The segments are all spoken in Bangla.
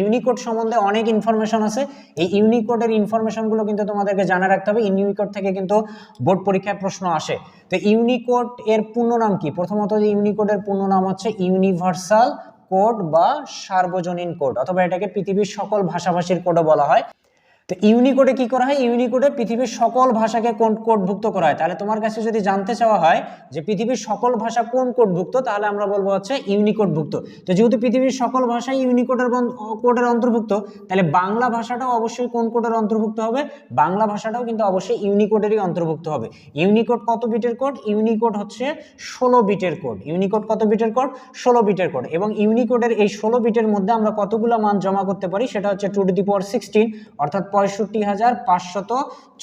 ইউনিকোড সম্বন্ধে অনেক ইনফরমেশন আছে। এই ইউনিকোডের ইনফরমেশনগুলো কিন্তু তোমাদেরকে জানা রাখতে হবে। ইউনিকোড থেকে কিন্তু বোর্ড পরীক্ষায় প্রশ্ন আসে। তো ইউনিকোড এর পূর্ণ নাম কি? প্রথমত যে ইউনিকোডের পূর্ণ নাম হচ্ছে ইউনিভার্সাল কোড বা সার্বজনীন কোড অথবা এটাকে পৃথিবীর সকল ভাষাভাষীর কোডও বলা হয়। তো ইউনিকোডে কি করা হয়? ইউনিকোডে পৃথিবীর সকল ভাষাকে কোন কোডভুক্ত করা হয়? তাহলে তোমার কাছে যদি জানতে চাওয়া হয় যে পৃথিবীর সকল ভাষা কোন কোডভুক্ত, তাহলে আমরা বলব হচ্ছে ইউনিকোডভুক্ত। তো যেহেতু পৃথিবীর সকল ভাষাই ইউনিকোডের কোডের অন্তর্ভুক্ত, তাহলে বাংলা ভাষাটাও অবশ্যই কোন কোডের অন্তর্ভুক্ত হবে? বাংলা ভাষাটাও কিন্তু অবশ্যই ইউনিকোডেরই অন্তর্ভুক্ত হবে। ইউনিকোড কত বিটের কোড? ইউনিকোড হচ্ছে ষোলো বিটের কোড। ইউনিকোড কত বিটের কোড? ষোলো বিটের কোড। এবং ইউনিকোডের এই ষোলো বিটের মধ্যে আমরা কতগুলো মান জমা করতে পারি? সেটা হচ্ছে two to the power sixteen, অর্থাৎ পঁয়ষট্টি হাজার পাঁচশত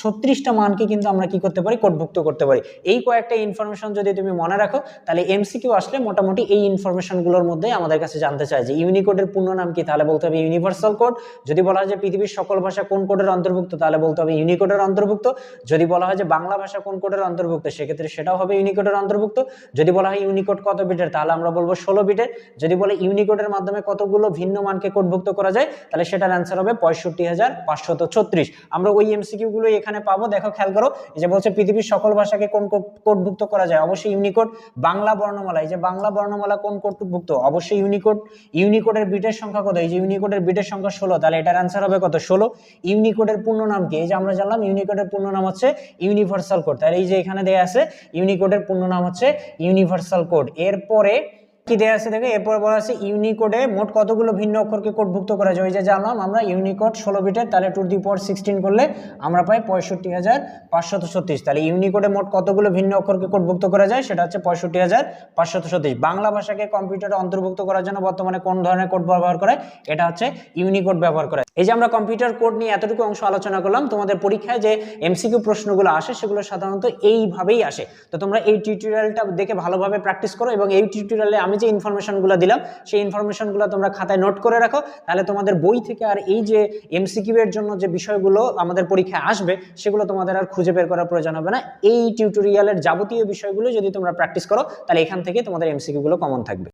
ছত্রিশটা মানকে কিন্তু আমরা কি করতে পারি? কোডভুক্ত করতে পারি। এই কয়েকটা ইনফরমেশন যদি তুমি মনে রাখো, তাহলে এমসিকিউ আসলে মোটামুটি এই ইনফরমেশনগুলোর মধ্যেই আমাদের কাছে জানতে চাই যে ইউনিকোডের পূর্ণ নাম কি, তাহলে বলতে হবে ইউনিভার্সাল কোড যদি বলা হয় যে পৃথিবীর সকল ভাষা কোন কোডের অন্তর্ভুক্ত, তাহলে বলতে হবে ইউনিকোডের অন্তর্ভুক্ত। যদি বলা হয় যে বাংলা ভাষা কোন কোডের অন্তর্ভুক্ত, সেক্ষেত্রে সেটাও হবে ইউনিকোডের অন্তর্ভুক্ত। যদি বলা হয় ইউনিকোড কত বিটের তাহলে আমরা বলব ষোলো বিটের যদি বলে ইউনিকোডের মাধ্যমে কতগুলো ভিন্ন মানকে কোডভুক্ত করা যায়, তাহলে সেটার অ্যান্সার হবে পঁয়ষট্টি হাজার পাঁচশত ছত্রিশ। আমরা ওই এমসিকিউ গুলো এখানে পাবো। দেখো, খেয়াল করো যে বলছে পৃথিবীর সকল ভাষাকে কোন কোড- কোডভুক্ত করা যায়? অবশ্যই ইউনিকোড বাংলা বর্ণমালা, এই যে বাংলা বর্ণমালা কোন কোডভুক্ত? অবশ্যই ইউনিকোড ইউনিকোডের বিটের সংখ্যা কত? এই যে ইউনিকোডের বিটের সংখ্যা ষোলো, তাহলে এটার অ্যান্সার হবে কত? ষোলো। ইউনিকোডের পূর্ণ নাম কি? এই যে আমরা জানলাম ইউনিকোডের পূর্ণ নাম হচ্ছে ইউনিভার্সাল কোড তাহলে এই যে এখানে দেয়া আছে ইউনিকোডের পূর্ণ নাম হচ্ছে ইউনিভার্সাল কোড এরপরে কি দেয়া আছে দেখো? এরপর বলা আছে ইউনিকোডে মোট কতগুলো ভিন্ন অক্ষরকে কোডভুক্ত করা যায়? ওই যে জানলাম আমরা ইউনিকোড ষোলো বিটের তাহলে টু দি পাওয়ার সিক্সটিন করলে আমরা পাই পঁয়ষট্টি হাজার পাঁচশত ছত্রিশ। তাহলে ইউনিকোডে মোট কতগুলো ভিন্ন অক্ষরকে কোডভুক্ত করা যায়? সেটা হচ্ছে পঁয়ষট্টি হাজার পাঁচশত ছত্রিশ। বাংলা ভাষাকে কম্পিউটারে অন্তর্ভুক্ত করার জন্য বর্তমানে কোন ধরনের কোড ব্যবহার করে এটা হচ্ছে ইউনিকোড ব্যবহার করে এই যে আমরা কম্পিউটার কোড নিয়ে এতটুকু অংশ আলোচনা করলাম, তোমাদের পরীক্ষায় যে এমসিকিউ প্রশ্নগুলো আসে, সেগুলো সাধারণত এইভাবেই আসে। তো তোমরা এই টিউটোরিয়ালটা দেখে ভালোভাবে প্র্যাকটিস করো এবং এই টিউটোরিয়ালে আমি যে ইনফরমেশনগুলো দিলাম, সেই ইনফরমেশনগুলো তোমরা খাতায় নোট করে রাখো। তাহলে তোমাদের বই থেকে আর এই যে এমসিকিউ এর জন্য যে বিষয়গুলো আমাদের পরীক্ষায় আসবে, সেগুলো তোমাদের আর খুঁজে বের করার প্রয়োজন হবে না। এই টিউটোরিয়ালের যাবতীয় বিষয়গুলো যদি তোমরা প্র্যাকটিস করো, তাহলে এখান থেকে তোমাদের এমসিকিউগুলো কমন থাকবে।